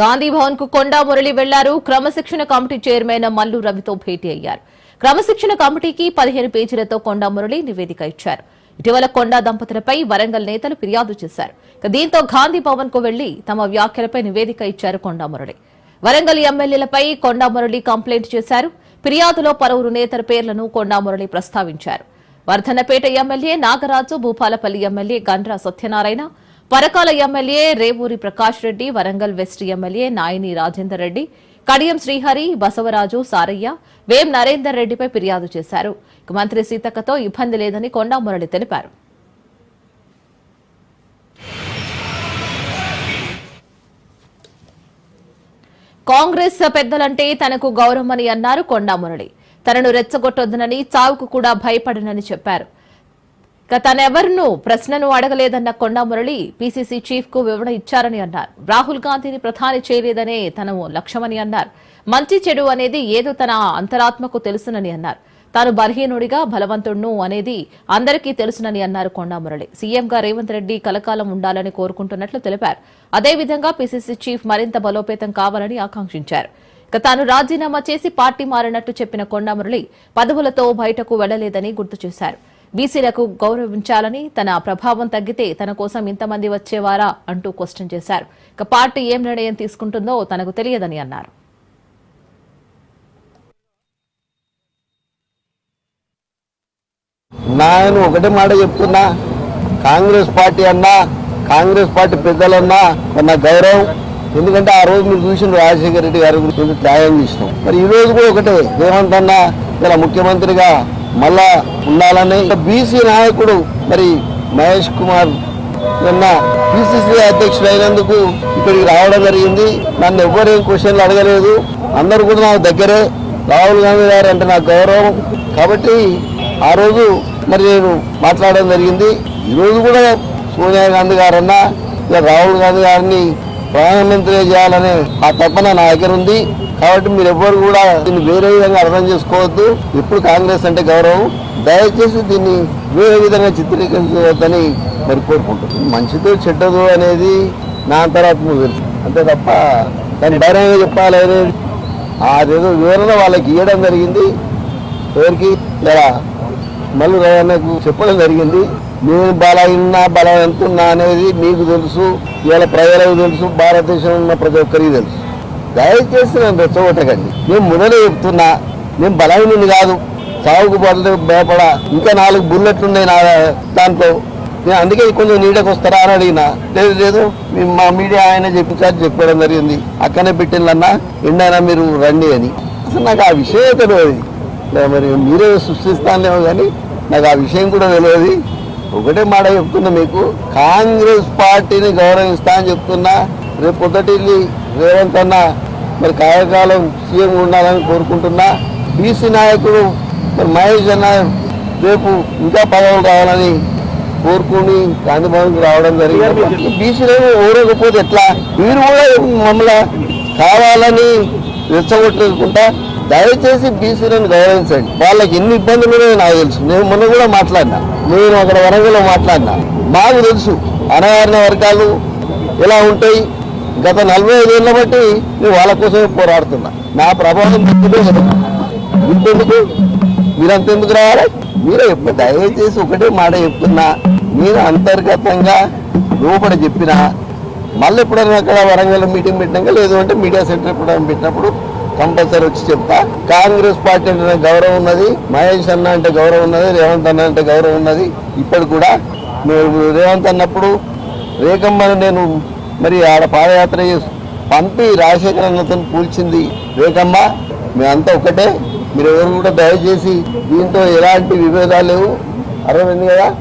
గాంధీ భవన్కు కొండా మురళి వెళ్ళారు. క్రమశిక్షణ committee chairman Mallu రవితో భేటీ అయ్యారు. క్రమశిక్షణ కమిటీకి పదిహేను పేజీలతో కొండా మురళి నివేదిక ఇచ్చారు. ఇటీవల కొండా దంపతులపై వరంగల్ నేతలు ఫిర్యాదు చేశారు. దీంతో గాంధీ భవన్కు వెళ్ళి తమ వ్యాఖ్యలపై నివేదిక ఇచ్చారు కొండా మురళి. వరంగల్ ఎమ్మెల్యేలపై కొండా మురళి కంప్లైంట్ చేశారు. ఫిర్యాదులో పలువురు నేతల పేర్లను కొండా మురళి ప్రస్తావించారు. Wardhannapet MLA Nagaraju Bhupalpally MLA Gandra Satyanarayana Parkal MLA Revuri Prakash Reddy Warangal west MLA Naini Rajender Reddy Kadiyam Srihari Basavaraju Saraiah Vem Narender రెడ్డిపై ఫిర్యాదు చేశారు. మంత్రి సీతక్కతో ఇబ్బంది లేదని కొండా మురళి తెలిపారు. కాంగ్రెస్ పెద్దలంటే తనకు గౌరవమని అన్నారు కొండా మురళి. తనను రెచ్చగొట్టొద్దనని చావుకు కూడా భయపడనని చెప్పారు. తనెవరినూ ప్రశ్నను అడగలేదన్న కొండా మురళి పీసీసీ చీఫ్కు వివరణ ఇచ్చారని అన్నారు. రాహుల్ గాంధీని ప్రధాని చేయలేదనే తన లక్ష్యమని అన్నారు. మంచి చెడు అనేది ఏదో తన అంతరాత్మకు తెలుసునని అన్నారు. తాను బలహీనుడిగా బలవంతుడును అనేది అందరికీ తెలుసునని అన్నారు కొండా మురళి. సీఎంగా రేవంత్ రెడ్డి కలకాలం ఉండాలని కోరుకుంటున్నట్లు తెలిపారు. అదేవిధంగా పీసీసీ చీఫ్ మరింత బలోపేతం కావాలని ఆకాంక్షించారు. ఇక తాను రాజీనామా చేసి పార్టీ మారినట్టు చెప్పిన కొండా మురళి పదవులతో బయటకు వెళ్ళలేదని గుర్తు చేశారు. బీసీలకు గౌరవించాలని తన ప్రభావం తగ్గితే తన కోసం ఇంతమంది వచ్చేవారా అంటూ క్వశ్చన్ చేశారు. ఇక పార్టీ ఏం నిర్ణయం తీసుకుంటుందో తనకు తెలియదని అన్నారు. నేను ఒకటే మాట చెప్తున్నా. కాంగ్రెస్ పార్టీ అన్నా కాంగ్రెస్ పార్టీ పెద్దలన్నా మన గౌరవం. ఎందుకంటే ఆ రోజు మీరు చూసిన రాజశేఖర రెడ్డి గారి గురించి కొంచెం త్యాగం చేసినాం. మరి ఈ రోజు కూడా ఒకటే. రేవంత్ అన్న ఇలా ముఖ్యమంత్రిగా మళ్ళా ఉండాలని బీసీ నాయకుడు మరి మహేష్ కుమార్ నిన్న పిసిసి అధ్యక్షుడు అయినందుకు ఇక్కడికి రావడం జరిగింది. నన్ను ఎవ్వరేం క్వశ్చన్లు అడగలేదు. అందరూ కూడా నాకు దగ్గరే. రాహుల్ గాంధీ గారు అంటే నాకు గౌరవం. కాబట్టి ఆ రోజు మరి నేను మాట్లాడడం జరిగింది. ఈరోజు కూడా సోనియా గాంధీ గారన్నా ఇక రాహుల్ గాంధీ గారిని ప్రధానమంత్రి చేయాలనే ఆ తపన నా దగ్గర ఉంది. కాబట్టి మీరు ఎవ్వరు కూడా దీన్ని వేరే విధంగా అర్థం చేసుకోవద్దు. ఇప్పుడు కాంగ్రెస్ అంటే గౌరవం. దయచేసి దీన్ని వేరే విధంగా చిత్రీకరించవద్దని మరి కోరుకుంటున్నాను. మంచిదో చెడ్డదో అనేది నా అంతరాత్మ తెలుసు అంతే తప్ప దాన్ని ధైర్యంగా చెప్పాలి అనేది అదేదో వివరణ వాళ్ళకి ఇవ్వడం జరిగింది. ఎవరికి? ఇలా మళ్ళీ నాకు చెప్పడం జరిగింది. నేను బలహీన బలం అనేది మీకు తెలుసు. ఇవాళ ప్రజలకు తెలుసు. భారతదేశంలో ఉన్న ప్రతి ఒక్కరికి తెలుసు. దయచేసి నేను రెచ్చగొట్టకండి. నేను మొదలే చెప్తున్నా నేను బలహీనుని కాదు. సాగుకు బదులు భయపడ ఇంకా నాలుగు బుల్లెట్లు ఉన్నాయి నా దాంట్లో. నేను అందుకే కొంచెం నీడకు వస్తారా అని అడిగినా. లేదు లేదు మా మీడియా ఆయన చెప్పించారు చెప్పడం జరిగింది. అక్కనే పెట్టిందన్నా ఎండైనా మీరు రండి అని. అసలు నాకు ఆ విషయం తెలియదు. మరి మీరే సృష్టిస్తానేమో కానీ నాకు ఆ విషయం కూడా తెలియదు. ఒకటే మాట చెప్తున్నా మీకు కాంగ్రెస్ పార్టీని గౌరవిస్తా అని చెప్తున్నా. రేపు పొద్దుటి రేవంత్ అన్న మరి కాయకాలం సీఎం ఉండాలని కోరుకుంటున్నా. బీసీ నాయకుడు మరి మహేష్ అన్న రేపు ఇంకా పదవులు రావాలని కోరుకుని గాంధీ భవన్కి రావడం జరిగింది. బీసీలను ఊరకపోతే ఎట్లా? మీరు కూడా మమ్మల్ని కావాలని రెచ్చగొట్టుకుంటా దయచేసి బీసీలను గౌరవించండి. వాళ్ళకి ఎన్ని ఇబ్బందులు ఉన్నాయో నాకు తెలుసు. నేను మొన్న కూడా మాట్లాడినా. నేను అక్కడ వరంగల్లో మాట్లాడినా. మాకు తెలుసు. అనగారిన వర్గాలు ఎలా ఉంటాయి? గత నలభై ఐదేళ్ళ బట్టి నేను వాళ్ళ కోసమే పోరాడుతున్నా. నా ప్రభావం ఇంతెందుకు మీరంత ఎందుకు రావాలి? మీరే దయచేసి ఒకటే మాట చెప్తున్నా. మీరు అంతర్గతంగా లోపల చెప్పినా మళ్ళీ ఎప్పుడైనా అక్కడ వరంగల్ మీటింగ్ పెట్టినాక లేదు అంటే మీడియా సెంటర్ ఎప్పుడైనా పెట్టినప్పుడు కంపల్సరీ వచ్చి చెప్తా. కాంగ్రెస్ పార్టీ అంటే గౌరవం ఉన్నది. మహేష్ అన్న అంటే గౌరవం ఉన్నది. రేవంత్ అన్న అంటే గౌరవం ఉన్నది. ఇప్పటికి కూడా రేవంత్ అన్నప్పుడు రేఖమ్మని నేను మరి ఆడ పాదయాత్ర చేసి పంపి రాజశేఖర అన్నతో కూల్చింది రేఖమ్మ. మేమంతా ఒకటే మీరు ఎవరు కూడా దయచేసి దీంతో ఎలాంటి విభేదాలు లేవు. అర్థమైంది కదా?